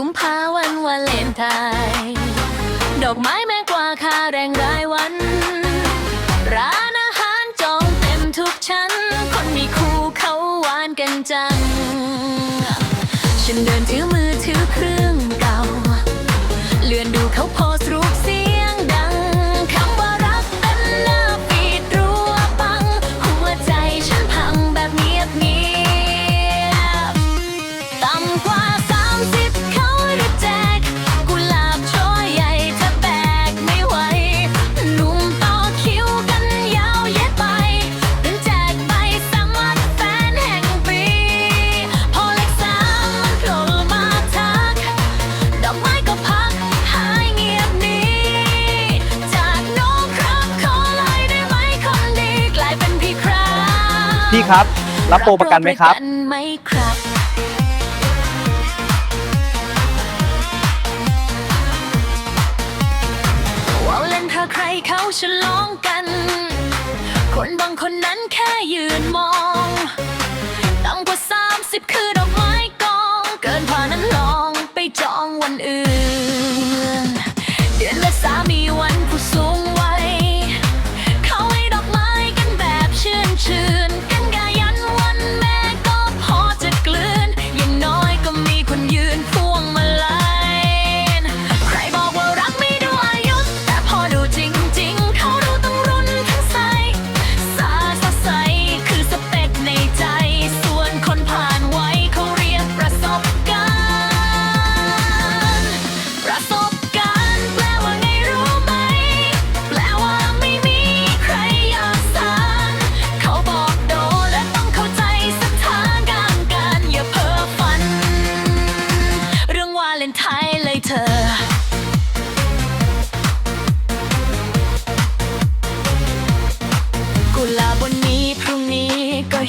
กุมภาวันวาเลนไทน์ดอกไม้แมงกว่าค่าแรงรายวัน ร้านอาหารจองเต็มทุกชั้น คนมีคู่เขาหวานกันจัง ครับ รับโปรประกันไหมครับใครเขาฉลองกัน คนบางคนนั้นแค่ยืนมอง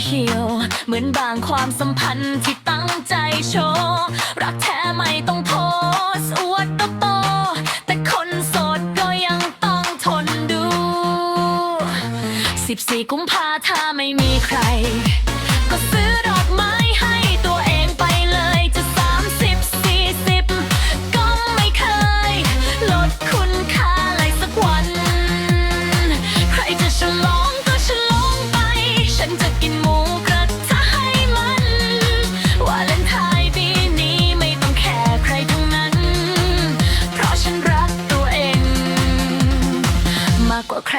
เหี่เหมือนบางความสัมพันธ์ที่ตั้งใจโชว์รักแท้ไม่ต้องโพสอวดตโตแต่คนโสดก็ยังต้องทนดูสิบสี่กุมภาถ้าไม่มีใคร ก็ซื้อดอกไม้